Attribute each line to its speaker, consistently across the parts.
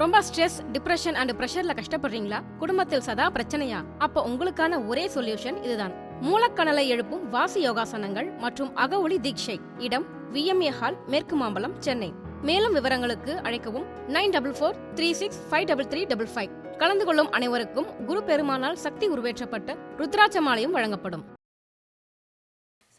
Speaker 1: ரொம்ப stress depression and பிரஷர்ல கஷ்டப்படுறீங்களா? குடும்பத்தில் சதா பிரச்சனையா? அப்ப உங்களுக்கான ஒரே சொல்யூஷன் இதுதான். மூலக்கணலை எழுப்பும் வாசி யோகாசனங்கள் மற்றும் அகஒளி தீட்சை. இடம் விஎம்ஏ ஹால் மேற்கு மாம்பலம் சென்னை. மேலும் விவரங்களுக்கு அழைக்கவும் nine double four three six five double three double five. கலந்து கொள்ளும் அனைவருக்கும் குரு பெருமானால் சக்தி உருவேற்றப்பட்ட ருத்ராட்ச மாலையும் வழங்கப்படும்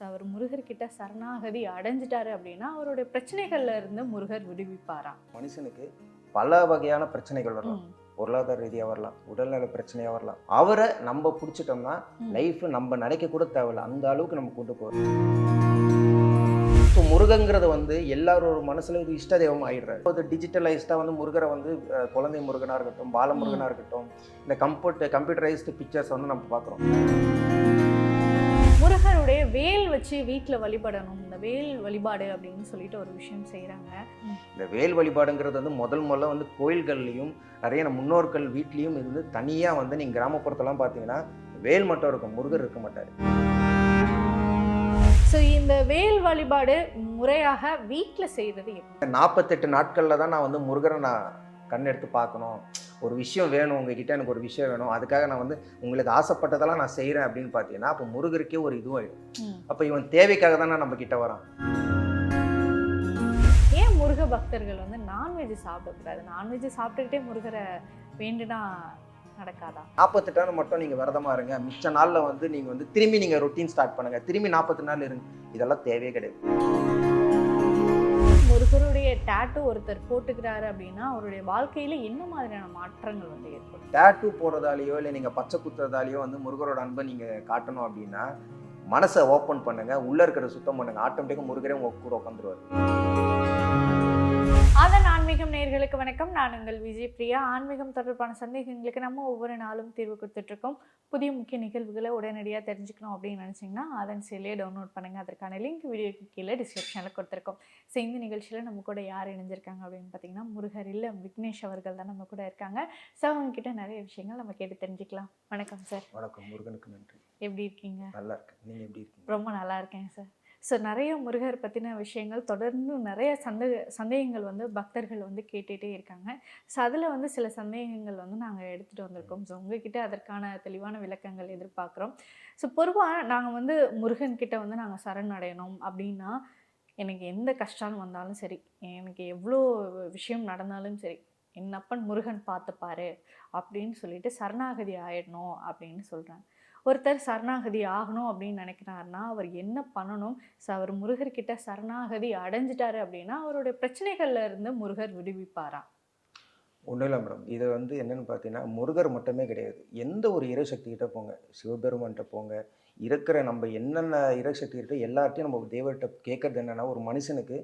Speaker 2: அவர் முருகர்கிட்ட சரணாகதி அடைஞ்சிட்டாரு அப்படின்னா அவருடைய பிரச்சனைகள்ல இருந்து முருகர் விடுவிப்பாராம்
Speaker 3: மனுஷனுக்கு பல வகையான பிரச்சனைகள் வரலாம். பொருளாதார ரீதியாக வரலாம் உடல்நல பிரச்சனையாக வரலாம். அவரை நம்ம பிடிச்சிட்டோம்னா. லைஃப் நம்ம நினைக்க கூட தேவையில்ல. அந்த அளவுக்கு நம்ம கொண்டு போகிறோம் ஸோ முருகங்கிறது வந்து எல்லாரும் ஒரு மனசுல ஒரு இஷ்ட தெய்வம் ஆயிடுறாரு. இப்போ டிஜிட்டலைஸ்டாக வந்து முருகரை வந்து குழந்தை முருகனாக இருக்கட்டும் பாலமுருகனாக இருக்கட்டும் இந்த கம்ப்யூட்டர் கம்ப்யூட்டரைஸ்டு பிக்சர்ஸ் வந்து நம்ம பார்க்குறோம்.
Speaker 2: முருகருடைய வேல் வச்சு வீட்ல வழிபடணும். இந்த வேல் வழிபாடு அப்படின்னு சொல்லிட்டு ஒரு விஷயம் செய்றாங்க.
Speaker 3: இந்த வேல் வழிபாடுங்கிறது வந்து முதல் முதல்ல வந்து கோயில்கள்லையும் நிறைய நம்ம முன்னோர்கள் வீட்லேயும் இருந்து தனியாக வந்து நீங்கள் கிராமப்புறத்தெல்லாம் பார்த்தீங்கன்னா வேல் மட்டும் இருக்கும் முருகர் இருக்க மாட்டார்.
Speaker 2: ஸோ இந்த வேல் வழிபாடு முறையாக செய்யறது எப்படி?
Speaker 3: நாற்பத்தெட்டு நாட்களில் தான் நான் வந்து முருகரை நான் கண் எடுத்து பார்க்கணும். ஒரு விஷயம் வேணும் உங்ககிட்ட எனக்கு ஒரு விஷயம் வேணும் அதுக்காக நான் வந்து உங்களுக்கு ஆசைப்பட்டதெல்லாம் நான் செய்கிறேன் அப்படின்னு பார்த்தீங்கன்னா அப்போ முருகருக்கே ஒரு இதுவாகிடும்
Speaker 2: ம்.
Speaker 3: அப்போ இவன் தேவைக்காக தானே நம்ம கிட்ட வரான்.
Speaker 2: ஏன் முருக பக்தர்கள் வந்து நான்வெஜ் சாப்பிடக்கூடாது நான்வெஜ் சாப்பிட்டுக்கிட்டே முருகரை வேண்டுனா நடக்காதா?
Speaker 3: நாற்பத்தெட்டு நாள் மட்டும் நீங்கள் விரதமா இருங்க. மிச்ச நாளில் வந்து நீங்கள் வந்து திரும்பி நீங்கள் ரொட்டீன் ஸ்டார்ட் பண்ணுங்கள் திரும்பி நாற்பத்தி நாள் இருங்க. இதெல்லாம் தேவையே கிடையாது.
Speaker 2: முருகருடைய டேட்டு ஒருத்தர் போட்டுக்கிறாரு அப்படின்னா அவருடைய வாழ்க்கையில என்ன மாதிரியான மாற்றங்கள் வந்து ஏற்படும்?
Speaker 3: டேட்டூ போடுறதாலேயோ இல்லை நீங்கள் பச்சை குத்துறதாலேயோ வந்து முருகரோட அன்பை நீங்கள் காட்டணும் அப்படின்னா மனசை ஓப்பன் பண்ணுங்க உள்ளே இருக்கிறத சுத்தம் பண்ணுங்க. ஆட்டோமேட்டிக்காக முருகரே உங்க கூட உட்காந்துருவார்
Speaker 2: அதன் ஆன்மீகம் நேயர்களுக்கு வணக்கம். நான் உங்கள் விஜய் பிரியா. ஆன்மீகம் தொடர்பான சந்தேகங்களுக்கு நம்ம ஒவ்வொரு நாளும் தீர்வு கொடுத்துட்டு இருக்கோம் புதிய முக்கிய நிகழ்வுகளை உடனடியாக தெரிஞ்சுக்கணும் அப்படின்னு நினச்சிங்கன்னா அதன் செயலியை டவுன்லோட் பண்ணுங்கள் அதற்கான லிங்க் வீடியோக்கு கீழே டிஸ்கிரிப்ஷனில் கொடுத்துருக்கோம். ஸோ இந்த நிகழ்ச்சியில் நம்ம கூட யார் இணைஞ்சிருக்காங்க அப்படின்னு பார்த்தீங்கன்னா முருகர் இல்ல விக்னேஷ் அவர்கள் தான் நம்ம கூட இருக்காங்க. ஸோ அவங்க கிட்ட நிறைய விஷயங்கள் நம்ம கேட்டு தெரிஞ்சுக்கலாம். வணக்கம் சார்.
Speaker 3: வணக்கம். முருகனுக்கு நன்றி.
Speaker 2: எப்படி இருக்கீங்க?
Speaker 3: நல்லா இருக்கு நீங்கள் எப்படி இருக்கீங்க?
Speaker 2: ரொம்ப நல்லா இருக்கேன் சார். ஸோ நிறைய முருகர் பற்றின விஷயங்கள் தொடர்ந்து நிறைய சந்தேக சந்தேகங்கள் வந்து பக்தர்கள் வந்து கேட்டுகிட்டே இருக்காங்க. ஸோ அதில் வந்து சில சந்தேகங்கள் வந்து நாங்கள் எடுத்துகிட்டு வந்திருக்கோம். ஸோ உங்ககிட்ட அதற்கான தெளிவான விளக்கங்கள் எதிர்பார்க்குறோம். ஸோ பொதுவாக நாங்கள் வந்து முருகன் கிட்ட வந்து நாங்கள் சரண் அடையணும் அப்படின்னா எனக்கு எந்த கஷ்டம் வந்தாலும் சரி எனக்கு எவ்வளோ விஷயம் நடந்தாலும் சரி என்னப்பன் முருகன் பார்த்துப்பாரு அப்படின்னு சொல்லிட்டு சரணாகதி ஆயிடணும் அப்படின்னு சொல்கிறாங்க ஒருத்தர் சரணாகதி ஆகணும் அப்படின்னு நினைக்கிறாருன்னா அவர் என்ன பண்ணணும்? ஸோ அவர் முருகர்கிட்ட சரணாகதி அடைஞ்சிட்டாரு அப்படின்னா அவருடைய பிரச்சனைகள்ல இருந்து முருகர் விடுவிப்பாரா?
Speaker 3: ஒன்றும் இல்லை மேடம். இது வந்து என்னன்னு பார்த்தீங்கன்னா முருகர் மட்டுமே கிடையாது. எந்த ஒரு இறைசக்தி கிட்ட போங்க. சிவபெருமான்கிட்ட போங்க. இருக்கிற நம்ம என்னென்ன இறைசக்தி கிட்ட எல்லார்ட்டையும் நம்ம தெய்வர்கிட்ட கேட்கறது என்னன்னா ஒரு மனுஷனுக்கு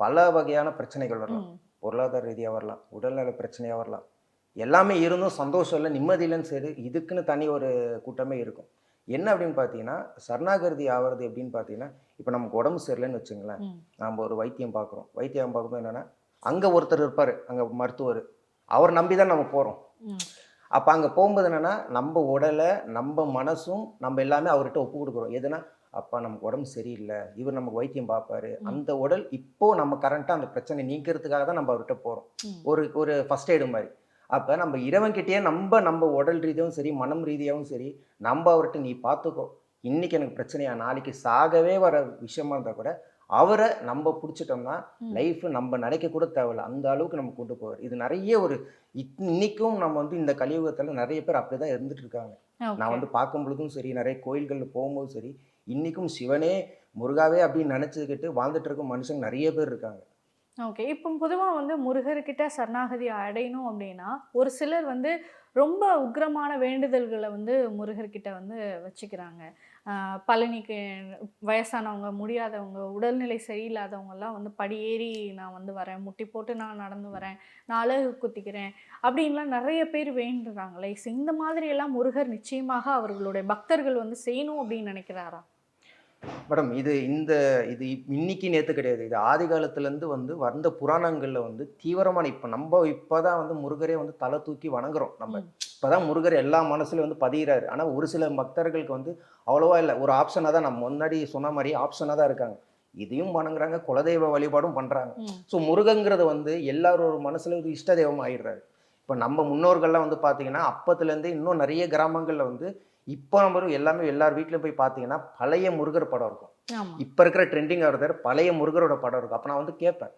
Speaker 3: பல வகையான பிரச்சனைகள் வரலாம். பொருளாதார ரீதியாக வரலாம். உடல்நல பிரச்சனையாக வரலாம். எல்லாமே இருந்தும் சந்தோஷம் இல்லை நிம்மதி இல்லைன்னு சரி இதுக்குன்னு தனி ஒரு கூட்டமே இருக்கும். என்ன அப்படின்னு பார்த்தீங்கன்னா சரணாகதி ஆகிறது எப்படின்னு பார்த்தீங்கன்னா இப்போ நமக்கு உடம்பு சரியில்லைன்னு வச்சுங்களேன்
Speaker 2: ம்,
Speaker 3: நாம் ஒரு வைத்தியம் பார்க்குறோம் வைத்தியம் பார்க்கும்போது என்னென்னா அங்கே ஒருத்தர் இருப்பார் அங்கே மருத்துவர். அவர் நம்பி தான் நம்ம போகிறோம் அப்போ அங்கே போகும்போது என்னென்னா நம்ம உடலை நம்ம மனசும் நம்ம எல்லாமே அவர்கிட்ட ஒப்பு கொடுக்குறோம். எதுனா அப்பா நமக்கு உடம்பு சரியில்லை இவர் நமக்கு வைத்தியம் பார்ப்பாரு. அந்த உடல் இப்போ நம்ம கரண்ட்டாக அந்த பிரச்சனை நீக்கிறதுக்காக தான் நம்ம அவர்கிட்ட போகிறோம்
Speaker 2: ம்.
Speaker 3: ஒரு ஒரு ஃபர்ஸ்ட் எய்டு மாதிரி. அப்போ நம்ம இறைவன்கிட்டயே நம்ம நம்ம உடல் ரீதியாகவும் சரி மனம் ரீதியாகவும் சரி நம்ம அவர்கிட்ட நீ பார்த்துக்கோ இன்னைக்கு எனக்கு பிரச்சனையா? நாளைக்கு சாகவே வர விஷயமா இருந்தால் கூட அவரை நம்ம பிடிச்சிட்டோம்னா. லைஃப் நம்ம நினைக்க கூட தேவையில்ல. அந்த அளவுக்கு நம்ம கொண்டு போவார். இது நிறைய ஒரு இன்னைக்கும் நம்ம வந்து இந்த கலியுகத்தில் நிறைய பேர் அப்படி தான் இருந்துட்டு இருக்காங்க. நான் வந்து பார்க்கும் பொழுதும் சரி நிறைய கோயில்களில் போகும்போதும் சரி இன்னைக்கும் சிவனே முருகாவே அப்படின்னு நினச்சிக்கிட்டு வாழ்ந்துட்டு இருக்க மனுஷங்க நிறைய பேர் இருக்காங்க.
Speaker 2: ஓகே இப்போ பொதுவாக வந்து முருகர்கிட்ட சரணாகதி அடையணும் அப்படின்னா ஒரு சிலர் வந்து ரொம்ப உக்கிரமான வேண்டுதல்களை வந்து முருகர்கிட்ட வந்து வச்சுக்கிறாங்க. பழனிக்கு வயசானவங்க முடியாதவங்க உடல்நிலை சரியில்லாதவங்கெல்லாம் வந்து படியேறி நான் வந்து வரேன் முட்டி போட்டு நான் நடந்து வரேன் நான் அழகு குத்திக்கிறேன் அப்படின்லாம் நிறைய பேர் வேண்டுறாங்களே. இந்த மாதிரியெல்லாம் முருகர் நிச்சயமாக அவர்களுடைய பக்தர்கள் வந்து செய்யணும் அப்படின்னு நினைக்கிறாரா?
Speaker 3: மேடம் இது இந்த இது இன்னைக்கு நேற்று கிடையாது. இது ஆதி காலத்துலேருந்து வந்து வந்த புராணங்களில் வந்து தீவிரமான இப்போ நம்ம இப்போ தான் வந்து முருகரே வந்து தலை தூக்கி வணங்குறோம். நம்ம. இப்போ தான் முருகர் எல்லா மனசுலையும் வந்து பதிகிறாரு. ஆனால் ஒரு சில பக்தர்களுக்கு வந்து அவ்வளோவா இல்லை. ஒரு ஆப்ஷனாக தான் நம்ம முன்னாடி சொன்ன மாதிரி ஆப்ஷனாக தான் இருக்காங்க. இதையும் வணங்குறாங்க குலதெய்வ வழிபாடும் பண்ணுறாங்க ஸோ முருகங்கிறது வந்து எல்லாரோட மனசுல ஒரு இஷ்ட தெய்வம் ஆயிடுறாரு. இப்போ நம்ம முன்னோர்கள்லாம் வந்து பார்த்தீங்கன்னா அப்பத்துலேருந்து இன்னும் நிறைய கிராமங்களில் வந்து இப்போ நம்ம எல்லாமே எல்லார் வீட்லையும் போய் பார்த்தீங்கன்னா பழைய முருகர் படம் இருக்கும். இப்போ இருக்கிற ட்ரெண்டிங் ஆகிறத பழைய முருகரோட படம் இருக்கும். அப்போ நான் வந்து கேட்பேன்.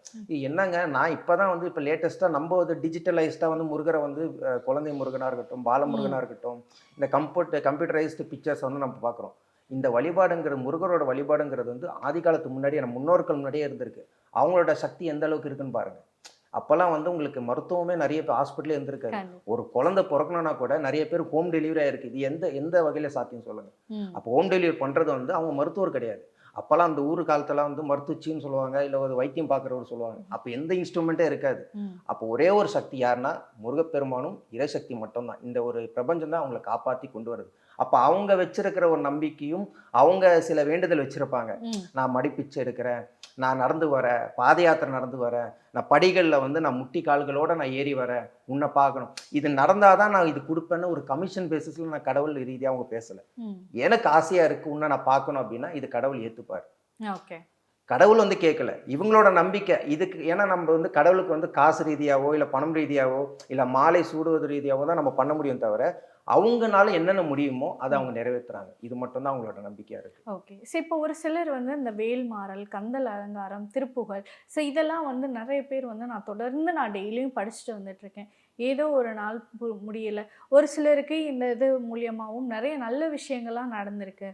Speaker 3: என்னங்க? நான் இப்போ தான் வந்து இப்போ லேட்டஸ்ட்டாக நம்ம வந்து டிஜிட்டலைஸ்டாக வந்து முருகரை வந்து குழந்தை முருகனாக இருக்கட்டும் பாலமுருகனாக இருக்கட்டும் இந்த கம்ப்யூட்டர் கம்ப்யூட்டரைஸ்டு பிக்சர்ஸ் வந்து நம்ம பார்க்குறோம். இந்த வழிபாடுங்கிறது முருகரோட வழிபாடுங்கிறது வந்து ஆதி காலத்துக்கு முன்னாடியே நம்ம முன்னோர்கள் முன்னாடியே இருந்திருக்கு. அவங்களோட சக்தி எந்த அளவுக்கு இருக்குன்னு பாருங்க. அப்போல்லாம் வந்து உங்களுக்கு மருத்துவமே நிறைய பேர் ஹாஸ்பிட்டலே இருந்திருக்காரு. ஒரு குழந்தை பிறக்கணும்னா கூட நிறைய பேர் ஹோம் டெலிவரி ஆயிருக்கு. இது எந்த எந்த வகையில் சாத்தியம் சொல்லுங்க. அப்போ ஹோம் டெலிவரி பண்ணுறது வந்து அவங்க மருத்துவர் கிடையாது. அப்போல்லாம் அந்த ஊர் காலத்துல வந்து மருத்துவச்சின்னு சொல்லுவாங்க இல்லை ஒரு வைத்தியம் பார்க்குறவர் சொல்லுவாங்க. அப்போ எந்த இன்ஸ்ட்ருமெண்ட்டே இருக்காது. அப்போ ஒரே ஒரு சக்தி யாருன்னா முருகப்பெருமானும் இறைசக்தி மட்டும்தான். இந்த ஒரு பிரபஞ்சம் தான் அவங்களை காப்பாற்றி கொண்டு வருது. அப்போ அவங்க வச்சிருக்கிற ஒரு நம்பிக்கையும் அவங்க சில வேண்டுதல் வச்சிருப்பாங்க. நான் மடிப்பிச்சை எடுக்கிறேன் நான் நடந்து வரேன் பாத யாத்திரை நடந்து வரேன் நான் படிகளில் வந்து நான் முட்டி கால்களோட நான் ஏறி வரேன் உன்னை பார்க்கணும். இது நடந்தாதான் நான் இது கொடுப்பேன்னு ஒரு கமிஷன் பேசிஸில் நான் கடவுள் ரீதியாக அவங்க பேசலை. எனக்கு ஆசையாக இருக்குது உன்னை நான் பார்க்கணும் அப்படின்னா இது கடவுள் ஏற்றுப்பார்
Speaker 2: ஓகே.
Speaker 3: கடவுள் வந்து கேட்கல இவங்களோட நம்பிக்கை இதுக்கு ஏன்னா நம்ம வந்து கடவுளுக்கு வந்து காசு ரீதியாவோ இல்லை பணம் ரீதியாவோ இல்லை மாலை சூடுவது ரீதியாவோ தான் நம்ம பண்ண முடியும் தவிர அவங்கனால என்னென்ன முடியுமோ அதை அவங்க நிறைவேற்றுறாங்க இது மட்டும்தான் அவங்களோட நம்பிக்கையாக இருக்குது
Speaker 2: ஓகே. ஸோ இப்போ ஒரு சிலர் வந்து இந்த வேல்மாறல் கந்தல் அலங்காரம் திருப்புகழ் ஸோ இதெல்லாம் வந்து நிறைய பேர் வந்து நான் தொடர்ந்து நான் டெய்லியும் படிச்சுட்டு வந்துட்டு இருக்கேன் ஏதோ ஒரு நாள் முடியல. ஒரு சிலருக்கு இந்த இது மூலியமாகவும் நிறைய நல்ல விஷயங்கள்லாம் நடந்திருக்கு.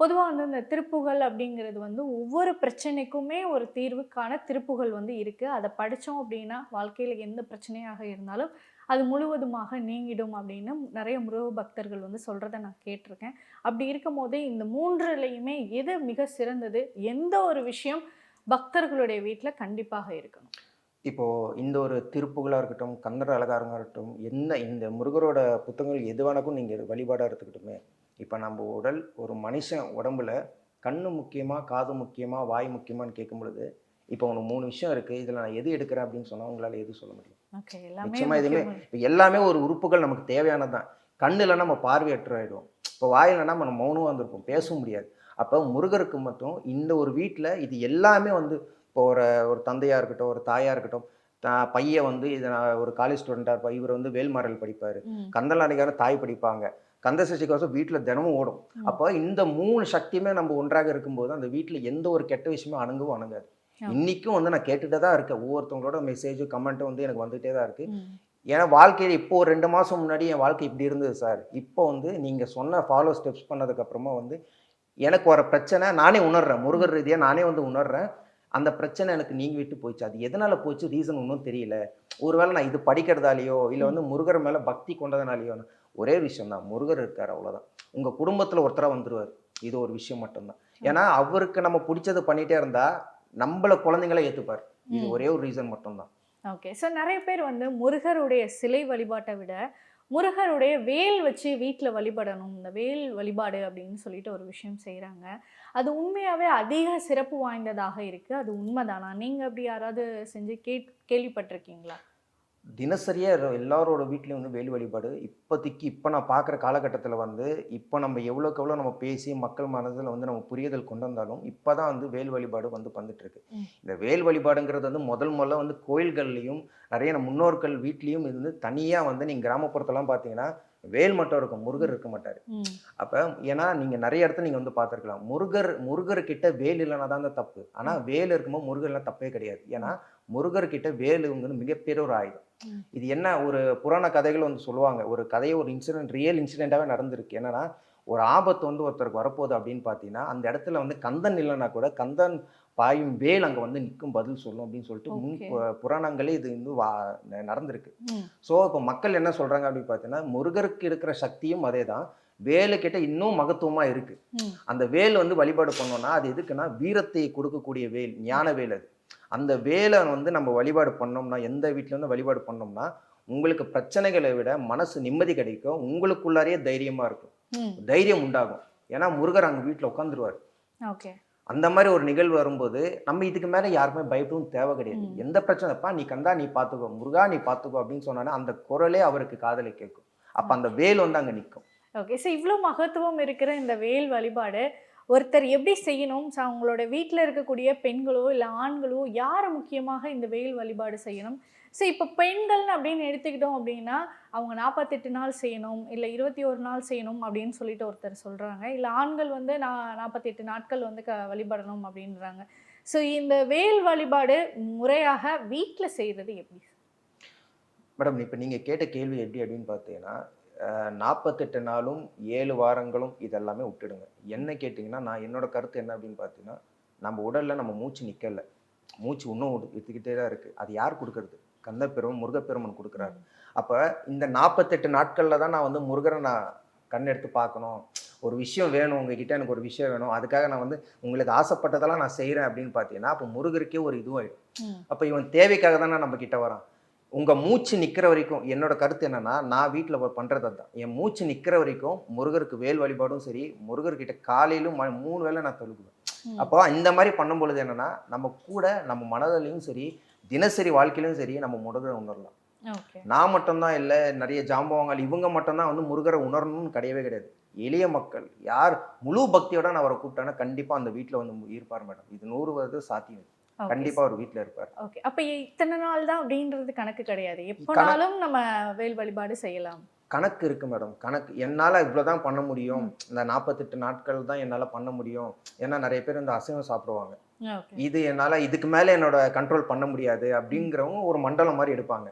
Speaker 2: பொதுவாக வந்து இந்த திருப்புகழ் அப்படிங்கிறது வந்து ஒவ்வொரு பிரச்சனைக்குமே ஒரு தீர்வுக்கான திருப்புகழ் வந்து இருக்குது அதை படித்தோம் அப்படின்னா வாழ்க்கையில் எந்த பிரச்சனையாக இருந்தாலும் அது முழுவதுமாக நீங்கிடும் அப்படின்னு நிறைய முருக பக்தர்கள் வந்து சொல்கிறத நான் கேட்டிருக்கேன். அப்படி இருக்கும் போதே இந்த மூன்றுலையுமே எது மிக சிறந்தது? எந்த ஒரு விஷயம் பக்தர்களுடைய வீட்டில் கண்டிப்பாக இருக்கணும்.
Speaker 3: இப்போது இந்த ஒரு திருப்புகளாக இருக்கட்டும் கந்தர் அலங்காரமாக இருக்கட்டும் என்ன இந்த முருகரோட புத்தகங்கள் எதுவானக்கும் நீங்கள் வழிபாடாக எடுத்துக்கிட்டுமே. இப்போ நம்ம உடல் ஒரு மனுஷன் உடம்புல கண்ணு முக்கியமாக காது முக்கியமாக வாய் முக்கியமான்னு கேட்கும் பொழுது இப்போ உனக்கு மூணு விஷயம் இருக்குது இதில் நான் எது எடுக்கிறேன் அப்படின்னு சொன்னால் உங்களால் எது சொல்ல முடியும்? நிச்சயமா எதுவுமே எல்லாமே ஒரு உறுப்புகள் நமக்கு தேவையானது தான் கண்ணு இல்லைன்னா நம்ம பார்வையற்ற ஆகிடும் இப்போ வாயிலன்னா நம்ம மௌனமாக வந்திருப்போம் பேச முடியாது. அப்போ முருகருக்கு மட்டும் இந்த ஒரு வீட்டில் இது எல்லாமே வந்து இப்போ ஒரு ஒரு தந்தையாக இருக்கட்டும் ஒரு தாயாக இருக்கட்டும் பையன் வந்து இது நான் ஒரு காலேஜ் ஸ்டூடெண்ட்டாக இருப்பா இவர் வந்து வேல்மாறல் படிப்பார்.
Speaker 2: ம்,
Speaker 3: கந்தலானிக்காரன் தாய் படிப்பாங்க. கந்த சஷ்டி கவசம் வீட்டில் தினமும் ஓடும். அப்போ இந்த மூணு சக்தியுமே நம்ம ஒன்றாக இருக்கும்போது அந்த வீட்டில் எந்த ஒரு கெட்ட விஷயமும் அணுகவும் அணுகாது
Speaker 2: ஆ.
Speaker 3: இன்னைக்கும் வந்து நான் கேட்டுட்டு தான் இருக்கேன். ஒவ்வொருத்தவங்களோட மெசேஜும் கமெண்ட்டும் வந்து எனக்கு வந்துகிட்டே தான் இருக்குது ஏன்னா வாழ்க்கையில் இப்போ ஒரு ரெண்டு மாதம் முன்னாடி என் வாழ்க்கை இப்படி இருந்தது சார். இப்போ வந்து நீங்கள் சொன்ன ஃபாலோ ஸ்டெப்ஸ் பண்ணதுக்கப்புறமா வந்து எனக்கு வர பிரச்சனை நானே உணர்றேன். முருகர் ரீதியாக நானே வந்து உணர்றேன். அந்த பிரச்சனை எனக்கு நீங்கி விட்டு போச்சு. அது எதனால் போச்சு? ரீசன் ஒன்றும் தெரியல. ஒருவேளை நான் இது படிக்கிறதாலேயோ இல்லை வந்து முருகர் மேலே பக்தி கொண்டதுனாலையோ ஒரே விஷயம் தான். முருகர் இருக்கார் அவ்வளோதான் உங்கள் குடும்பத்தில் ஒருத்தராக வந்துருவார். இது ஒரு விஷயம் மட்டும்தான். ஏன்னா அவருக்கு நம்ம பிடிச்சது பண்ணிகிட்டே இருந்தால் நம்மள குழந்தைங்கள ஏற்றுப்பார் இது. ஒரே ஒரு ரீசன் மட்டும்தான்.
Speaker 2: ஓகே. ஸோ நிறைய பேர் வந்து முருகருடைய சிலை வழிபாட்டை விட முருகருடைய வேல் வச்சு வீட்டில் வழிபடணும் இந்த வேல் வழிபாடு அப்படின்னு சொல்லிட்டு ஒரு விஷயம் செய்கிறாங்க அது உண்மையாகவே அதிக சிறப்பு வாய்ந்ததாக இருக்குது அது உண்மைதானா? நீங்கள் அப்படி யாராவது செஞ்சு கே கேள்விப்பட்டிருக்கீங்களா?
Speaker 3: தினசரியாக எல்லாரோட வீட்லேயும் வந்து வேல் வழிபாடு. இப்போதைக்கு இப்போ நான் பார்க்குற காலகட்டத்தில் வந்து இப்போ நம்ம எவ்வளோக்கு எவ்வளோ நம்ம பேசி மக்கள் மனதில் வந்து நம்ம புரிதல் கொண்டு வந்தாலும் இப்போ தான் வந்து வேல் வழிபாடு வந்து வந்துட்டுருக்கு. இந்த வேல் வழிபாடுங்கிறது வந்து முதல் முதல்ல வந்து கோயில்கள்லையும் நிறைய நம்ம முன்னோர்கள் வீட்லேயும் இருந்து தனியாக வந்து நீங்கள் கிராமப்புறத்தெல்லாம் பார்த்தீங்கன்னா வேல் மட்டும் இருக்கும் முருகர் இருக்க மாட்டார். அப்போ ஏன்னா நீங்கள் நிறைய இடத்துல நீங்கள் வந்து பார்த்துருக்கலாம் முருகர் முருகர்கிட்ட வேல் இல்லைன்னா தான் தப்பு. ஆனால் வேல் இருக்கும்போது முருகர்லாம் தப்பே கிடையாது. ஏன்னா முருகர்கிட்ட வேலுங்கிறது மிகப்பெரிய ஒரு ஆயுதம். இது என்ன ஒரு புராண கதைகள் வந்து சொல்லுவாங்க. ஒரு கதையை ஒரு இன்சிடென்ட் ரியல் இன்சிடெண்ட்டாகவே நடந்திருக்கு. என்னன்னா ஒரு ஆபத்து வந்து ஒருத்தருக்கு வரப்போகுது அப்படின்னு பார்த்தீங்கன்னா அந்த இடத்துல வந்து கந்தன் இல்லைன்னா கூட கந்தன் பாயும் வேல் அங்கே வந்து நிற்கும் பதில் சொல்லும் அப்படின்னு சொல்லிட்டு முன் புராணங்களே இது வந்து வா நடந்திருக்கு. ஸோ இப்போ மக்கள் என்ன சொல்கிறாங்க அப்படின்னு பார்த்தீங்கன்னா முருகருக்கு இருக்கிற சக்தியும் அதே தான் வேலுக்கிட்ட இன்னும் மகத்துவமாக இருக்குது அந்த வேல் வந்து வழிபாடு பண்ணோம்னா அது எதுக்குன்னா வீரத்தை கொடுக்கக்கூடிய வேல் ஞான வேல் அது. அந்த வேலை வந்து நம்ம வழிபாடு பண்ணோம்னா எந்த வீட்டில் வந்து வழிபாடு பண்ணோம்னா உங்களுக்கு பிரச்சனைகளை விட மனசு நிம்மதி கிடைக்கும் உங்களுக்குள்ளாரையே தைரியமாக இருக்கும். தைரியம் உண்டாகும். ஏன்னா முருகர் அங்கே வீட்டில் உட்காந்துருவார்
Speaker 2: ஓகே.
Speaker 3: அந்த மாதிரி ஒரு நிகழ்வு வரும்போது நம்ம இதுக்கு மேலே யாருக்குமே பயப்படவும் தேவை கிடையாது. எந்த பிரச்சனைப்பா நீ கந்தா நீ பார்த்துக்கோ முருகா நீ பார்த்துக்கோ அப்படின்னு சொன்னானே அந்த குரலே அவருக்கு காதலை கேட்கும். அப்போ அந்த வேல் வந்து அங்கே நிற்கும்
Speaker 2: ஓகே. ஸோ இவ்வளோ மகத்துவம் இருக்கிற இந்த வேல் வழிபாடு ஒருத்தர் எப்படி செய்யணும்? ஸோ அவங்களோட வீட்டில் இருக்கக்கூடிய பெண்களோ இல்லை ஆண்களோ யார் முக்கியமாக இந்த வேல் வழிபாடு செய்யணும்? ஸோ இப்போ பெண்கள் அப்படின்னு எடுத்துக்கிட்டோம் அப்படின்னா அவங்க நாற்பத்தெட்டு நாள் செய்யணும் இல்லை இருபத்தி ஒரு நாள் செய்யணும் அப்படின்னு சொல்லிட்டு ஒருத்தர் சொல்கிறாங்க இல்லை ஆண்கள் வந்து நான் நாற்பத்தெட்டு நாட்கள் வந்து க வழிபடணும் அப்படின்றாங்க. ஸோ இந்த வேல் வழிபாடு முறையாக வீட்டில் செய்கிறது எப்படி?
Speaker 3: மேடம் இப்போ நீங்கள் கேட்ட கேள்வி எப்படி அப்படின்னு பார்த்தீங்கன்னா நாற்பத்தெட்டு நாளும் ஏழு வாரங்களும் இதெல்லாமே விட்டுடுங்க. என்ன கேட்டிங்கன்னா நான் என்னோட கருத்து என்ன அப்படின்னு பார்த்தீங்கன்னா நம்ம உடலில் நம்ம மூச்சு நிற்கல மூச்சு இன்னும் எடுத்துக்கிட்டே தான் இருக்குது அது யார் கொடுக்கறது? கந்தப்பெருமன் முருகப்பெருமன் கொடுக்குறாரு. அப்போ இந்த நாற்பத்தெட்டு நாட்களில் தான் நான் வந்து முருகரை நான் கண் எடுத்து பார்க்கணும். ஒரு விஷயம் வேணும் உங்ககிட்ட எனக்கு ஒரு விஷயம் வேணும். அதுக்காக நான் வந்து உங்களுக்கு ஆசைப்பட்டதெல்லாம் நான் செய்கிறேன் அப்படின்னு பார்த்தீங்கன்னா அப்போ முருகருக்கே ஒரு இதுவாயிடும்
Speaker 2: ம்.
Speaker 3: அப்போ இவன் தேவைக்காக தானே நம்ம கிட்ட வரான். உங்க மூச்சு நிக்கிற வரைக்கும் என்னோட கருத்து என்னன்னா நான் வீட்டில் பண்றது அதுதான் என் மூச்சு நிக்கிற வரைக்கும் முருகருக்கு வேல் வழிபாடும் சரி முருகர்கிட்ட காலையிலும் மூணு வேளை நான் தொழுகுவேன். அப்போ இந்த மாதிரி பண்ணும் பொழுது என்னன்னா நம்ம கூட நம்ம மனதிலையும் சரி தினசரி வாழ்க்கையிலும் சரி நம்ம முருகரை உணரலாம். நான் மட்டும்தான் இல்லை நிறைய ஜாம்பவங்கள் இவங்க மட்டும்தான் வந்து முருகரை உணரணும்னு கிடையவே கிடையாது. எளிய மக்கள் யார் முழு பக்தியோட நான் அவரை கூப்பிட்டேன்னா கண்டிப்பா அந்த வீட்டில் வந்து இருப்பார் மேடம். இது நூறு வருது சாத்தியம். கண்டிப்பா அவர் வீட்டில் இருப்பார்.
Speaker 2: ஓகே அப்போ இத்தனை நாள் தான் அப்படின்றது கணக்கு கிடையாது. எப்போனாலும் நம்ம வேல் வழிபாடு செய்யலாம்.
Speaker 3: கணக்கு இருக்கு மேடம் கணக்கு என்னால் இவ்வளோதான் பண்ண முடியும். இந்த நாற்பத்தெட்டு நாட்கள் தான் என்னால் பண்ண முடியும். ஏன்னா நிறைய பேர் இந்த அசைவம் சாப்பிடுவாங்க. இது என்னால் இதுக்கு மேலே என்னோட கண்ட்ரோல் பண்ண முடியாது அப்படிங்கிறவங்க ஒரு மண்டலம் மாதிரி எடுப்பாங்க.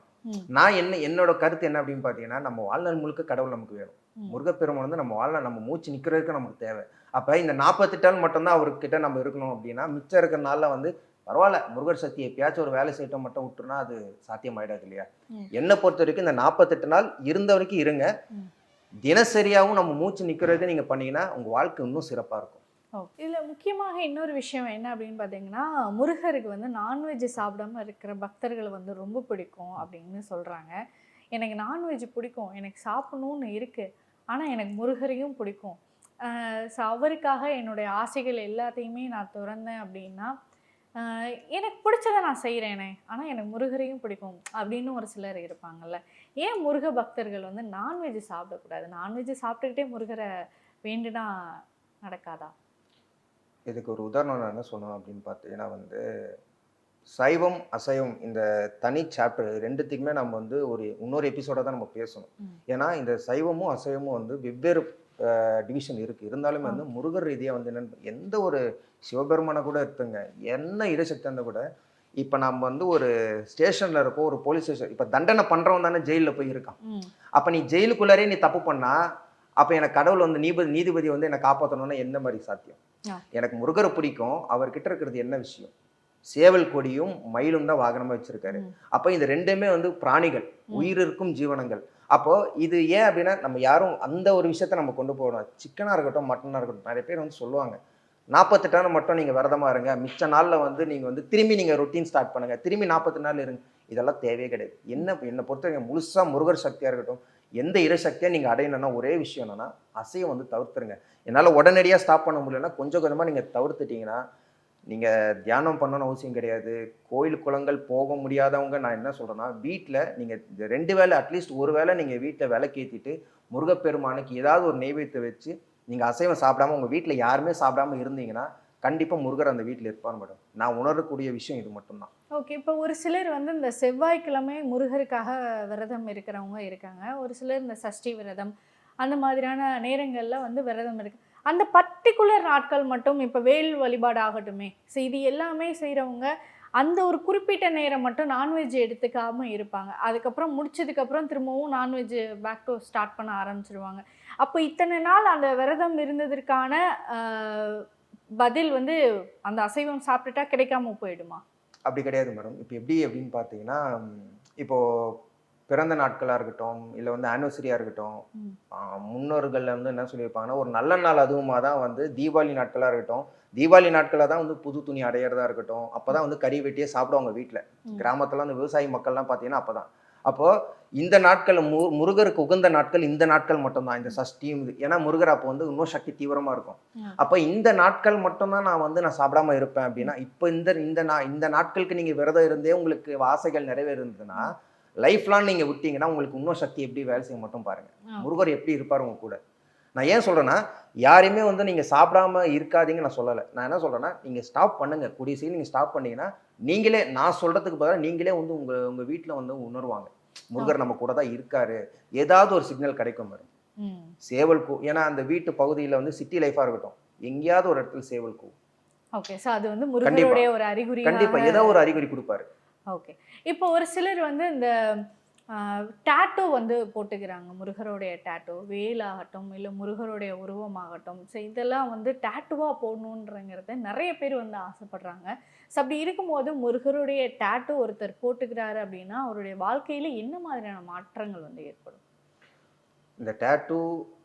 Speaker 3: நான் என்ன என்னோட கருத்து என்ன அப்படின்னு பார்த்தீங்கன்னா நம்ம வாழ்நாள் முழுக்க கடவுள் நமக்கு வேணும். முருகப்பெருமான் வந்து நம்ம வாழ்நாள் நம்ம மூச்சு நிற்கிறதுக்கு நமக்கு தேவை. அப்போ இந்த நாற்பத்தெட்டு நாள் மட்டும்தான் அவர்கிட்ட நம்ம இருக்கணும் அப்படின்னா மிச்சம் இருக்கிற நாளில் வந்து பரவாயில்ல முருகர் சக்தி எப்பயாச்சும் ஒரு வேலை செய்யட்டும் மட்டும் விட்டுருனா அது சாத்தியமாயிடாது இல்லையா?
Speaker 2: ம்.
Speaker 3: என்னை பொறுத்த வரைக்கும் இந்த நாற்பத்தெட்டு நாள் இருந்த வரைக்கும் இருங்க. தினசரியாகவும் நம்ம மூச்சு நிற்கிறதுக்கு நீங்கள் பண்ணீங்கன்னா உங்கள் வாழ்க்கை இன்னும் சிறப்பாக இருக்கும்.
Speaker 2: இதில் முக்கியமாக இன்னொரு விஷயம் என்ன அப்படின்னு பார்த்தீங்கன்னா முருகருக்கு வந்து நான்வெஜ் சாப்பிடாம இருக்கிற பக்தர்களை வந்து ரொம்ப பிடிக்கும் அப்படின்னு சொல்கிறாங்க எனக்கு நான்வெஜ் பிடிக்கும் எனக்கு சாப்பிடணும்னு இருக்குது ஆனால் எனக்கு முருகரையும் பிடிக்கும். அவருக்காக என்னுடைய ஆசைகள் எல்லாத்தையுமே நான் திறந்தேன் அப்படின்னா எனக்கு பிடிச்சதை நான் செய்கிறேனே ஆனால் எனக்கு முருகரையும் பிடிக்கும் அப்படின்னு ஒரு சிலர் இருப்பாங்கல்ல. ஏன் முருக பக்தர்கள் வந்து நான்வெஜ் சாப்பிடக்கூடாது? நான்வெஜ் சாப்பிட்டுக்கிட்டே முருகரை வேண்டுனா நடக்காதா?
Speaker 3: இதுக்கு ஒரு உதாரணம் நான் என்ன சொன்னோம் அப்படின்னு பார்த்தீங்கன்னா வந்து சைவம் அசைவம் இந்த தனி சாப்டர் ரெண்டுத்துக்குமே நம்ம வந்து ஒரு இன்னொரு எபிசோட தான் நம்ம பேசணும். ஏன்னா இந்த சைவமும் அசைவமும் வந்து வெவ்வேறு டிவிஷன் இருக்குது இருந்தாலுமே வந்து முருகர் ரீதியாக வந்து என்னன்னு எந்த ஒரு சிவபெருமானை கூட எடுத்துங்க. என்ன இடசக்தி இருந்தால் கூட இப்போ நம்ம வந்து ஒரு ஸ்டேஷனில் இருக்கோம் ஒரு போலீஸ் ஸ்டேஷன் இப்போ தண்டனை பண்ணுறவன் தானே ஜெயிலில் போய் இருக்கான். அப்போ நீ ஜெயிலுக்குள்ளாரே நீ தப்பு பண்ணா அப்போ எனக்கு கடவுள் வந்து நீபதி நீதிபதி வந்து என்னை காப்பாற்றணும்னா எந்த மாதிரி சாத்தியம். எனக்கு முருகரை பிடிக்கும் அவர்கிட்ட இருக்கிறது என்ன விஷயம்? சேவல் கொடியும் மயிலும் தான் வாகனமா வச்சிருக்காரு. அப்போ இது ரெண்டுமே வந்து பிராணிகள் உயிர் இருக்கும் ஜீவனங்கள். அப்போ இது ஏன் அப்படின்னா நம்ம யாரும் அந்த ஒரு விஷயத்த நம்ம கொண்டு போகணும். சிக்கனாக இருக்கட்டும் மட்டனாக இருக்கட்டும் நிறைய பேர் வந்து சொல்லுவாங்க. நாற்பத்தெட்டு நாள் மட்டும் நீங்கள் விரதமாக இருங்க. மிச்ச நாளில் வந்து நீங்கள் வந்து திரும்பி நீங்கள் ரொட்டீன் ஸ்டார்ட் பண்ணுங்கள் திரும்பி நாற்பத்தி நாள் இருங்க. இதெல்லாம் தேவையே கிடையாது. என்ன என்னை பொறுத்தவரைக்கும் முழுசாக முருகர் சக்தியாக இருக்கட்டும் எந்த இறைசக்தியாக நீங்கள் அடையணும்னா ஒரே விஷயம் என்னென்னா அசையம் வந்து தவிர்த்துருங்க. என்னால் உடனடியாக ஸ்டாப் பண்ண முடியலன்னா கொஞ்சம் கொஞ்சமாக நீங்கள் தவிர்த்துட்டீங்கன்னா நீங்கள் தியானம் பண்ணணும்னு அவசியம் கிடையாது. கோயில் குளங்கள் போக முடியாதவங்க நான் என்ன சொல்கிறேன்னா வீட்டில் நீங்கள் ரெண்டு வேளை அட்லீஸ்ட் ஒரு வேளை நீங்கள் வீட்டில் விளக்கேற்றிட்டு முருகப்பெருமானுக்கு ஏதாவது ஒரு நெய்வேத்தை வச்சு நீங்கள் அசைவம் சாப்பிடாம உங்கள் வீட்டில் யாருமே சாப்பிடாம இருந்தீங்கன்னா கண்டிப்பாக முருகர் அந்த வீட்டில் இருப்பார் மேடம் நான் உணரக்கூடிய விஷயம் இது மட்டும்தான்.
Speaker 2: ஓகே இப்போ ஒரு சிலர் வந்து இந்த செவ்வாய்க்கிழமை முருகருக்காக விரதம் இருக்கிறவங்க இருக்காங்க. ஒரு சிலர் இந்த சஷ்டி விரதம் அந்த மாதிரியான நேரங்களில் வந்து விரதம் இருக்கு. அந்த பர்டிகுலர் நாட்கள் மட்டும் இப்போ வேல் வழிபாடு ஆகட்டுமே. ஸோ இது எல்லாமே செய்கிறவங்க அந்த ஒரு குறிப்பிட்ட நேரம் மட்டும் நான்வெஜ் எடுத்துக்காம இருப்பாங்க. அதுக்கப்புறம் முடிச்சதுக்கப்புறம் திரும்பவும் நான்வெஜ் பேக் டு ஸ்டார்ட் பண்ண ஆரம்பிச்சிருவாங்க. அப்போ இத்தனை நாள் அந்த விரதம் இருந்ததற்கான பதில் வந்து அந்த அசைவம் சாப்பிட்டுட்டா கிடைக்காம போயிடுமா?
Speaker 3: அப்படி கிடையாது மேடம் இப்போ எப்படி அப்படின்னு பார்த்தீங்கன்னா இப்போது இப்போ பிறந்த நாட்களாக இருக்கட்டும் இல்லை வந்து ஆனிவர்சரியாக இருக்கட்டும் முன்னோர்கள் வந்து என்ன சொல்லியிருப்பாங்கன்னா ஒரு நல்ல நாள் அதுவுமா தான் வந்து தீபாவளி நாட்களாக இருக்கட்டும் தீபாவளி நாட்களாக தான் வந்து புது துணி அடையிறதா இருக்கட்டும் அப்போ தான் வந்து கறி வெட்டியே சாப்பிடுவாங்க வீட்டில். கிராமத்துல அந்த விவசாயி மக்கள்லாம் பார்த்தீங்கன்னா அப்போ தான் அப்போ இந்த நாட்கள் மு முருகருக்கு உகந்த நாட்கள் இந்த நாட்கள் மட்டும்தான். இந்த சஷ்டியும் இது. ஏன்னா முருகர் அப்போ வந்து இன்னும் சக்தி தீவிரமாக இருக்கும். அப்போ இந்த நாட்கள் மட்டும்தான் நான் வந்து நான் சாப்பிடாம இருப்பேன் அப்படின்னா இப்போ இந்த இந்த நா இந்த நாட்களுக்கு நீங்கள் விரதம் இருந்தே உங்களுக்கு ஆசைகள் நிறைவேறுதுன்னா லைஃப் லாங் நீங்கள் விட்டீங்கன்னா உங்களுக்கு இன்னும் சக்தி எப்படி வேலை செய்ய மட்டும் பாருங்க. முருகர் எப்படி இருப்பார் உங்க கூட? நான் ஏன் சொல்கிறேன்னா யாரையுமே வந்து நீங்கள் சாப்பிடாம இருக்காதீங்க நான் சொல்லலை. நான் என்ன சொல்கிறேன்னா நீங்கள் ஸ்டாப் பண்ணுங்க. கூடிய சீக்கிரம் நீங்கள் ஸ்டாப் பண்ணீங்கன்னா நீங்களே நான் சொல்கிறதுக்கு பதிலாக நீங்களே வந்து உங்கள் உங்கள் வீட்டில் வந்து உணர்வாங்க. முருகர் நம்ம கூட தான் இருக்காரு. ஏதாவது ஒரு சிக்னல் கிடைக்கும் மேடம்
Speaker 2: ம்.
Speaker 3: சேவல் கூ ஏன்னா அந்த வீட்டு பகுதியில் வந்து சிட்டி லைஃபாக இருக்கட்டும். எங்கேயாவது ஒரு இடத்துல சேவல் கூ.
Speaker 2: ஓகே ஸோ அது வந்து முருகருடைய ஒரு அறிகுறி
Speaker 3: கண்டிப்பாக ஏதோ ஒரு அறிகுறி கொடுப்பாரு.
Speaker 2: ஓகே. இப்போ ஒரு சிலர் வந்து இந்த டேட்டோ வந்து போட்டுக்கிறாங்க. முருகருடைய டேட்டோ வேலாகட்டும் இல்லை முருகருடைய உருவமாகட்டும். ஸோ இதெல்லாம் வந்து டேட்டோவாக போடணுன்றங்கிறத நிறைய பேர் வந்து ஆசைப்படுறாங்க. ஸோ அப்படி இருக்கும்போது முருகருடைய டேட்டோ ஒருத்தர் போட்டுக்கிறாரு அப்படின்னா அவருடைய வாழ்க்கையில் என்ன மாதிரியான மாற்றங்கள் வந்து ஏற்படும்?
Speaker 3: இந்த டேட்டூ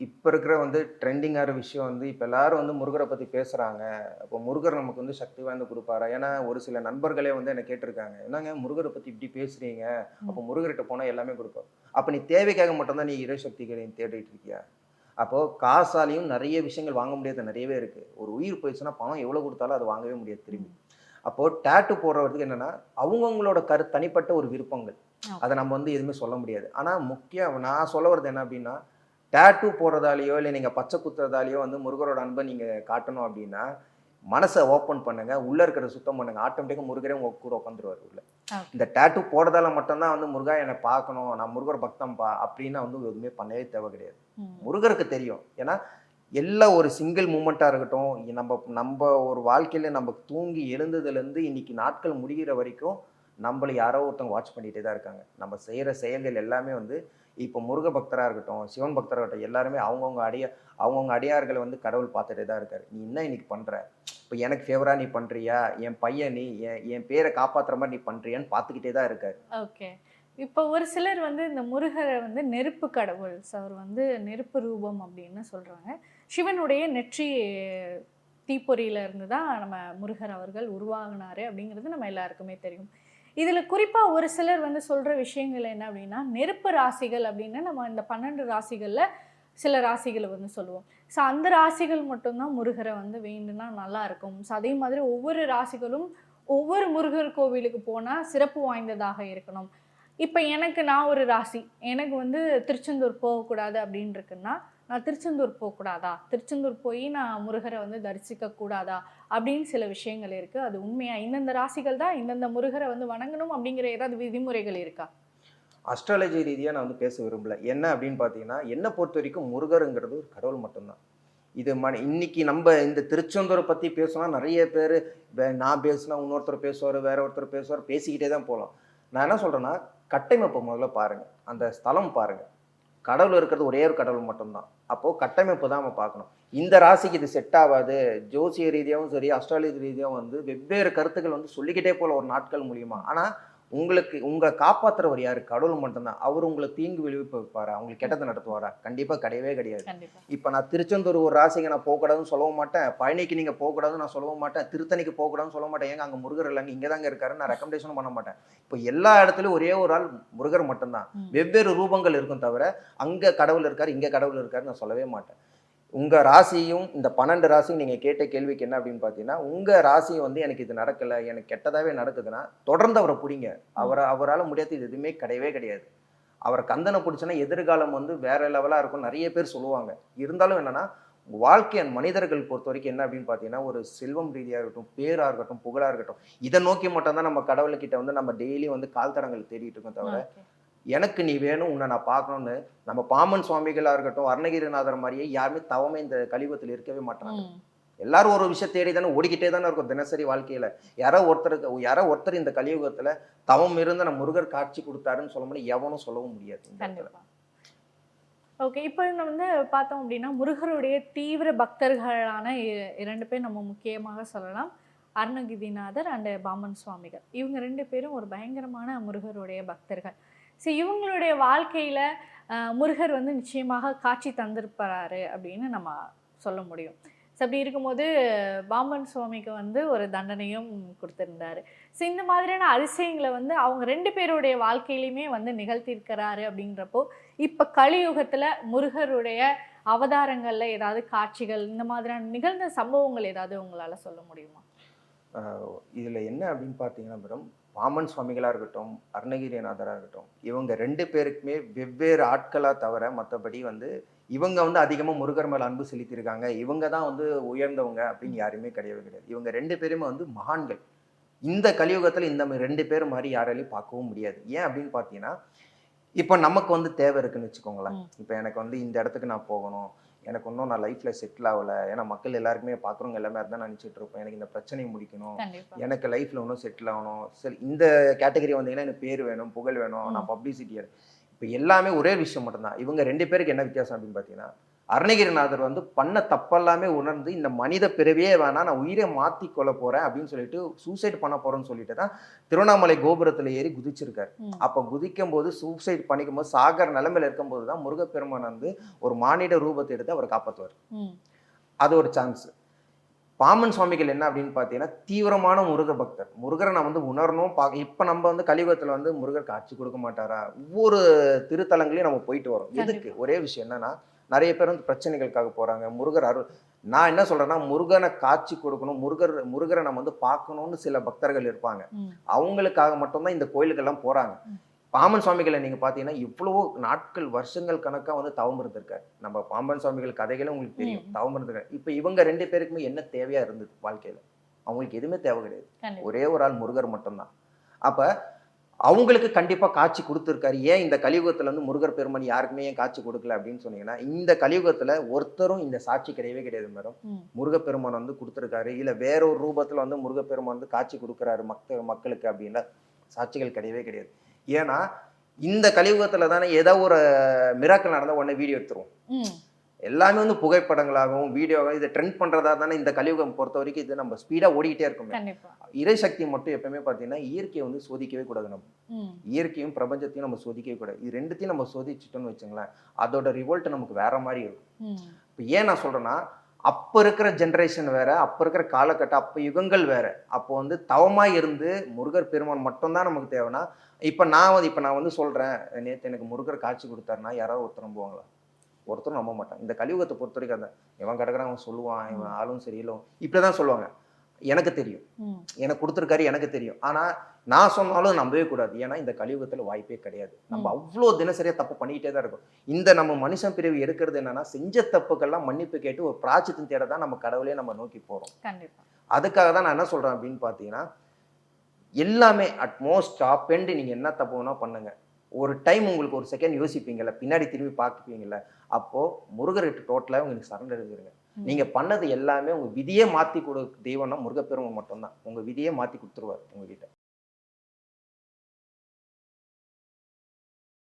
Speaker 3: இப்போ இருக்கிற வந்து ட்ரெண்டிங்கான விஷயம் வந்து இப்போ எல்லாரும் வந்து முருகரை பற்றி பேசுகிறாங்க அப்போ முருகர் நமக்கு வந்து சக்தி வாய்ந்து கொடுப்பாரா? ஏன்னா ஒரு சில நண்பர்களே வந்து என்னை கேட்டிருக்காங்க. என்னங்க முருகரை பற்றி இப்படி பேசுகிறீங்க அப்போ முருகர்கிட்ட போனால் எல்லாமே கொடுப்பார் அப்போ நீ தேவைக்காக மட்டும்தான் நீ இறைசக்திகளை தேடிட்டு இருக்கியா? அப்போது காசாலையும் நிறைய விஷயங்கள் வாங்க முடியாத நிறையவே இருக்குது ஒரு உயிர் போயிடுச்சுன்னா பணம் எவ்வளோ கொடுத்தாலும் அது வாங்கவே முடியாது திரும்பி. அப்போது டேட்டு போடுறதுக்கு என்னென்னா அவங்கவுங்களோட கரு தனிப்பட்ட ஒரு விருப்பங்கள். அதை நம்ம வந்து எதுவுமே சொல்ல முடியாது. ஆனால் முக்கியம் நான் சொல்ல வர்றது என்ன அப்படின்னா டேட்டூ போடுறதாலேயோ இல்லை நீங்கள் பச்சை குத்துறதாலேயோ வந்து முருகரோட அன்பை நீங்கள் காட்டணும் அப்படின்னா மனசை ஓப்பன் பண்ணுங்க. உள்ளே இருக்கிறத சுத்தம் பண்ணுங்க. ஆட்டோமேட்டிக்காக முருகரே உங்க கூட உட்காந்துருவார் உள்ள. இந்த டேட்டூ போடுறதால மட்டும்தான் வந்து முருகா என்னை பார்க்கணும். நான் முருகர் பக்தம்பா அப்படின்னா வந்து எதுவுமே பண்ணவே தேவை கிடையாது. முருகருக்கு தெரியும். ஏன்னா எல்லா ஒரு சிங்கிள் மூமெண்ட்டாக இருக்கட்டும் நம்ம நம்ம ஒரு வாழ்க்கையில் நம்ம தூங்கி எழுந்ததுலேருந்து இன்னைக்கு நாட்கள் முடிகிற வரைக்கும் நம்மளை யாரோ ஒருத்தவங்க வாட்ச் பண்ணிகிட்டே தான் இருக்காங்க. நம்ம செய்கிற செயல்கள் எல்லாமே வந்து இப்போ முருக பக்தராக இருக்கட்டும் சிவன் பக்தராக இருக்கட்டும் எல்லாருமே அவங்கவுங்க அடிய அவங்கவுங்க அடியார்களை வந்து கடவுள் பார்த்துட்டே தான் இருக்காரு. நீ என்ன இன்னைக்கு பண்ணுற இப்போ எனக்கு ஃபேவராக நீ பண்ணுறியா என் பையன் நீ என் என் பேரை காப்பாற்றுற மாதிரி நீ பண்ணுறியான்னு பார்த்துக்கிட்டே தான் இருக்காரு.
Speaker 2: ஓகே. இப்போ ஒரு சிலர் வந்து இந்த முருகரை வந்து நெருப்பு கடவுள் அவர் வந்து நெருப்பு ரூபம் அப்படின்னு சொல்றாங்க. சிவனுடைய நெற்றி தீப்பொறியில இருந்து தான் நம்ம முருகர் அவர்கள் உருவாகினாரு அப்படிங்கிறது நம்ம எல்லாருக்குமே தெரியும். இதில் குறிப்பாக ஒரு சிலர் வந்து சொல்கிற விஷயங்கள் என்ன அப்படின்னா நெருப்பு ராசிகள் அப்படின்னு நம்ம இந்த பன்னெண்டு ராசிகளில் சில ராசிகளை வந்து சொல்லுவோம். ஸோ அந்த ராசிகள் மட்டும்தான் முருகரை வந்து வேண்டுனா நல்லா இருக்கும். ஸோ அதே மாதிரி ஒவ்வொரு ராசிகளும் ஒவ்வொரு முருகர் கோவிலுக்கு போனால் சிறப்பு வாய்ந்ததாக இருக்கணும். இப்போ எனக்கு நான் ஒரு ராசி. எனக்கு வந்து திருச்செந்தூர் போகக்கூடாது அப்படின்னு இருக்குன்னா நான் திருச்செந்தூர் போகக்கூடாதா? திருச்செந்தூர் போய் நான் முருகரை வந்து தரிசிக்க கூடாதா அப்படின்னு சில விஷயங்கள் இருக்குது அது உண்மையாக இந்தந்த ராசிகள் தான் இந்தந்த முருகரை வந்து வணங்கணும் அப்படிங்கிற ஏதாவது விதிமுறைகள் இருக்கா?
Speaker 3: அஸ்ட்ராலஜி ரீதியாக நான் வந்து பேச விரும்பல. என்ன அப்படின்னு பார்த்தீங்கன்னா என்னை பொறுத்த வரைக்கும் முருகருங்கிறது ஒரு கடவுள் மட்டும்தான். இது மன இன்னைக்கு நம்ம இந்த திருச்செந்தூரை பற்றி பேசினா நிறைய பேர் நான் பேசினா இன்னொருத்தர் பேசுவார் வேற ஒருத்தர் பேசுவார் பேசிக்கிட்டே தான் போகலாம் நான் என்ன சொல்கிறேன்னா கட்டமைப்பை முதல்ல பாருங்கள் அந்த ஸ்தலம் பாருங்கள் கடவுள் இருக்கிறது ஒரே ஒரு கடவுள் மட்டும்தான். அப்போது கட்டமைப்பு தான் நம்ம பார்க்கணும். இந்த ராசிக்கு இது செட் ஆகாது. ஜோசிய ரீதியாகவும் சரி அஸ்ட்ராலஜி ரீதியாகவும் வந்து வெவ்வேறு கருத்துக்கள் வந்து சொல்லிக்கிட்டே போகல ஒரு நாட்கள் மூலியமாக ஆனால் உங்களுக்கு உங்களை காப்பாத்துறவர் யாரு? கடவுள் மட்டும்தான். அவர் உங்களை தீங்கு விளைவிப்ப வைப்பாரா? உங்களுக்கு கெட்டது நடத்துவாரா? கண்டிப்பா கிடையவே கிடையாது. இப்போ நான் திருச்செந்தூர் ஒரு ராசிக்கு நான் போகக்கூடாதுன்னு சொல்லவும் மாட்டேன். பழனிக்கு நீங்க போகக்கூடாதுன்னு நான் சொல்லவும் மாட்டேன். திருத்தணிக்கு போகக்கூடாதுன்னு சொல்ல மாட்டேன். ஏங்க அங்க முருகர் இல்லைங்க? இங்கே தாங்க இருக்காரு. நான் ரெக்கமெண்டேஷனும் பண்ண மாட்டேன். இப்போ எல்லா இடத்துலயும் ஒரே ஒரு ஆள் முருகர் மட்டும்தான். வெவ்வேறு ரூபங்கள் இருக்கும் தவிர அங்க கடவுள் இருக்காரு இங்க கடவுள் இருக்காரு நான் சொல்லவே மாட்டேன். உங்கள் ராசியும் இந்த பன்னெண்டு ராசியும் நீங்கள் கேட்ட கேள்விக்கு என்ன அப்படின்னு பார்த்தீங்கன்னா உங்கள் ராசியும் வந்து எனக்கு இது நடக்கலை எனக்கு கெட்டதாகவே நடக்குதுன்னா தொடர்ந்து அவரை பிடிங்க. அவரை அவரால் முடியாது இது எதுவுமே கிடையவே கிடையாது. அவரை கந்தனை பிடிச்சோன்னா எதிர்காலம் வந்து வேற லெவலாக இருக்கும் நிறைய பேர் சொல்லுவாங்க. இருந்தாலும் என்னென்னா வாழ்க்கை மனிதர்கள் பொறுத்த வரைக்கும் என்ன அப்படின்னு பார்த்தீங்கன்னா ஒரு செல்வம் ரீதியாக இருக்கட்டும் பேராக இருக்கட்டும் புகழாக இருக்கட்டும் இதை நோக்கி மட்டும்தான் நம்ம கடவுள்கிட்ட வந்து நம்ம டெய்லி வந்து கால் தடங்கள் தேடிட்டு இருக்கோம் தவிர எனக்கு நீ வேணும் உன்னை நான் பார்க்கணும்னு நம்ம பாமன் சுவாமிகளா இருக்கட்டும் அருணகிரிநாதர் மாதிரியே யாருமே தவமே இந்த கலியுகத்தில் இருக்கவே மாட்டாங்க. எல்லாரும் ஒரு விஷயம் தேடி தானே ஓடிக்கிட்டே தானே இருக்கும் தினசரி வாழ்க்கையில. யாரோ ஒருத்தருக்கு யாரோ ஒருத்தர் இந்த கலியுகத்துல தவம் இருந்து நம்ம முருகர் காட்சி கொடுத்தாருன்னு சொல்ல முடியும் எவனும் சொல்லவும் முடியாது
Speaker 2: ஓகே இப்போ நம்ம வந்து பார்த்தோம் அப்படின்னா முருகருடைய தீவிர பக்தர்களான இரண்டு பேர் நம்ம முக்கியமாக சொல்லலாம். அருணகிரிநாதர் அண்ட் பாமன் சுவாமிகள். இவங்க ரெண்டு பேரும் ஒரு பயங்கரமான முருகருடைய பக்தர்கள். ஸோ இவங்களுடைய வாழ்க்கையில் முருகர் வந்து நிச்சயமாக காட்சி தந்திருப்பாரு அப்படின்னு நம்ம சொல்ல முடியும். ஸோ அப்படி இருக்கும்போது பாம்பன் சுவாமிக்கு வந்து ஒரு தண்டனையும் கொடுத்துருந்தாரு. ஸோ இந்த மாதிரியான அதிசயங்களை வந்து அவங்க ரெண்டு பேருடைய வாழ்க்கையிலையுமே வந்து நிகழ்த்தியிருக்கிறாரு அப்படின்றப்போ இப்போ கலியுகத்தில் முருகருடைய அவதாரங்களில் ஏதாவது காட்சிகள் இந்த மாதிரியான நிகழ்ந்த சம்பவங்கள் ஏதாவது உங்களால் சொல்ல முடியுமா?
Speaker 3: இதில் என்ன அப்படின்னு பார்த்தீங்கன்னா மேடம் பாமன் சுவாமிகளா இருக்கட்டும் அருணகிரிநாதரா இருக்கட்டும் இவங்க ரெண்டு பேருக்குமே வெவ்வேறு ஆட்களா தவிர மற்றபடி வந்து இவங்க வந்து அதிகமா முருகர் மேல அன்பு செலுத்தியிருக்காங்க. இவங்க தான் வந்து உயர்ந்தவங்க அப்படின்னு யாருமே கிடையவே கிடையாது. இவங்க ரெண்டு பேருமே வந்து மகான்கள். இந்த கலியுகத்துல இந்த மாதிரி ரெண்டு பேர் மாதிரி யாராலையும் பார்க்கவும் முடியாது. ஏன் அப்படின்னு பார்த்தீங்கன்னா இப்போ நமக்கு வந்து தேவை இருக்குன்னு வச்சுக்கோங்களேன். இப்போ எனக்கு வந்து இந்த இடத்துக்கு நான் போகணும். எனக்கு இன்னும் நான் லைஃப்ல செட்டில் ஆகல. ஏன்னா மக்கள் எல்லாருக்குமே பார்க்குறவங்க எல்லாமே அதான் நினச்சிட்டு இருப்பேன் எனக்கு இந்த பிரச்சனையை முடிக்கணும். எனக்கு லைஃப்ல இன்னும் செட்டில் ஆகணும். சரி இந்த கேட்டகரி வந்தீங்கன்னா எனக்கு பேர் வேணும் புகழ் வேணும். நான் பப்ளிசிட்டி இப்போ எல்லாமே ஒரே விஷயம் மட்டும்தான். இவங்க ரெண்டு பேருக்கு என்ன வித்தியாசம் அப்படின்னு பார்த்தீங்கன்னா அருணகிரிநாதர் வந்து பண்ண தப்பெல்லாமே உணர்ந்து இந்த மனித பிறவியே வேணாம் நான் உயிரை மாத்தி கொள்ள போறேன் அப்படின்னு சொல்லிட்டு சூசைட் பண்ண போறேன்னு சொல்லிட்டு தான் திருவண்ணாமலை கோபுரத்துல ஏறி குதிச்சிருக்காரு. அப்ப குதிக்கும் போது சூசைட் பண்ணிக்கும் போது சாகர நிலைமையில இருக்கும்போது தான் முருகப்பெருமான் வந்து ஒரு மானிட ரூபத்தை எடுத்து அவரை காப்பாற்றுவார். அது ஒரு சான்ஸ் பாமன் சுவாமிகள் என்ன அப்படின்னு பார்த்தீங்கன்னா தீவிரமான முருகர் பக்தர். முருகரை நான் வந்து உணரணும் பா இப்போ நம்ம வந்து கலியுகத்தில் வந்து முருகர் காட்சி கொடுக்க மாட்டாரா? ஒவ்வொரு திருத்தலங்களையும் நம்ம போயிட்டு வரோம். எதுக்கு? ஒரே விஷயம் என்னன்னா நிறைய பேர் வந்து பிரச்சனைகளுக்காக போறாங்க. முருகர் அருள். நான் என்ன சொல்றேன்னா முருகனை காட்சி கொடுக்கணும். முருகர் முருகரை நம்ம வந்து பார்க்கணும்னு சில பக்தர்கள் இருப்பாங்க. அவங்களுக்காக மட்டும்தான் இந்த கோயிலுக்கெல்லாம் போறாங்க.
Speaker 2: ம்.
Speaker 3: பாம்பன் சுவாமிகளை நீங்க பாத்தீங்கன்னா இவ்வளவோ நாட்கள் வருஷங்கள் கணக்கா வந்து தவம் இருந்திருக்காரு நம்ம பாம்பன் சுவாமிகள் கதைகளும் உங்களுக்கு தெரியும். தவம் இருந்திருக்காரு இப்ப இவங்க ரெண்டு பேருக்குமே என்ன தேவையா இருந்தது வாழ்க்கையில? அவங்களுக்கு எதுவுமே தேவை கிடையாது. ஒரே ஒரு ஆள் முருகர் மட்டும்தான். அப்ப அவங்களுக்கு கண்டிப்பா காட்சி கொடுத்துருக்காரு. ஏன் இந்த கலியுகத்துல வந்து முருகர் பெருமான் யாருக்குமே ஏன் காட்சி கொடுக்கல அப்படின்னு சொன்னீங்கன்னா இந்த கலியுகத்துல ஒருத்தரும் இந்த சாட்சி கிடையவே கிடையாது மேடம். முருகப்பெருமான் வந்து கொடுத்துருக்காரு. இல்ல வேற ஒரு ரூபத்துல வந்து முருகப்பெருமான் வந்து காட்சி கொடுக்குறாரு மக்க மக்களுக்கு அப்படின்னா சாட்சிகள் கிடையவே கிடையாது. ஏன்னா இந்த கலியுகத்துல தானே ஏதோ ஒரு மிராக்கள் நடந்தா உடனே வீடியோ எடுத்துருவோம். எல்லாமே வந்து புகைப்படங்களாகவும் வீடியோவாகவும் இதை ட்ரெண்ட் பண்றதா தானே இந்த கலியுகம் பொறுத்த வரைக்கும் இது நம்ம ஸ்பீடா ஓடிக்கிட்டே இருக்குமே.
Speaker 2: கண்டிப்பா.
Speaker 3: இறைசக்தி மட்டும் எப்பவுமே பார்த்தீங்கன்னா இயற்கையை வந்து சோதிக்கவே கூடாது நம்ம. இயற்கையும் பிரபஞ்சத்தையும் நம்ம சோதிக்கவே கூடாது. இது ரெண்டுத்தையும் நம்ம சோதிச்சிட்டோம்னு வச்சுங்களேன் அதோட ரிவோல்ட் நமக்கு வேற மாதிரி இருக்கும். இப்போ ஏன் நான் சொல்றேன்னா அப்போ இருக்கிற ஜென்ரேஷன் வேற அப்போ இருக்கிற காலகட்டம் அப்போ யுகங்கள் வேற. அப்போ வந்து தவமா இருந்து முருகர் பெருமான் மட்டும்தான் நமக்கு தேவைன்னா இப்போ நான் வந்து இப்போ நான் வந்து சொல்றேன் நேற்று எனக்கு முருகர் காட்சி கொடுத்தாருன்னா யாராவது ஒருத்தர் நம்புவாங்களா? ஒருத்தரும் நம்ப மாட்டான். இந்த கலியுகத்தை பொறுத்த வரைக்கும் அந்த இவன் கிடக்குறான் அவன் சொல்லுவான் இவன் ஆளும் சரியில்லை. இப்படி தான் சொல்லுவாங்க. எனக்கு தெரியும். எனக்கு கொடுத்துருக்காரு எனக்கு தெரியும். ஆனா நான் சொன்னாலும் நம்பவே கூடாது. ஏன்னா இந்த கலியுகத்துல வாய்ப்பே கிடையாது. நம்ம. அவ்வளோ தினசரியா தப்பு பண்ணிக்கிட்டே தான் இருக்கும். இந்த நம்ம மனுஷன் பிரிவு எடுக்கிறது என்னன்னா செஞ்ச தப்புக்கெல்லாம் மன்னிப்பு கேட்டு ஒரு பிராச்சித்தம் தேட தான் நம்ம கடவுளே நம்ம நோக்கி போறோம்.
Speaker 2: கண்டிப்பா.
Speaker 3: அதுக்காக தான் நான் என்ன சொல்றேன் அப்படின்னு பார்த்தீங்கன்னா எல்லாமே அட்மோஸ்ட் டாப் எண்டு நீங்க என்ன தப்பு வேணா பண்ணுங்க. ஒரு டைம் உங்களுக்கு ஒரு செகண்ட் யோசிப்பீங்கல்ல பின்னாடி திரும்பி பார்ப்பீங்கல்ல அப்போ முருகர்கிட்ட டோட்டலாக உங்களுக்கு சரண்டர் எடுத்துருங்க
Speaker 2: ம்.
Speaker 3: நீங்க பண்ணது எல்லாமே உங்க விதியே மாத்தி கொடு தெய்வம்னா முருகப்பெருமான் மட்டும்தான். உங்க விதியே மாத்தி கொடுத்துருவார் உங்ககிட்ட.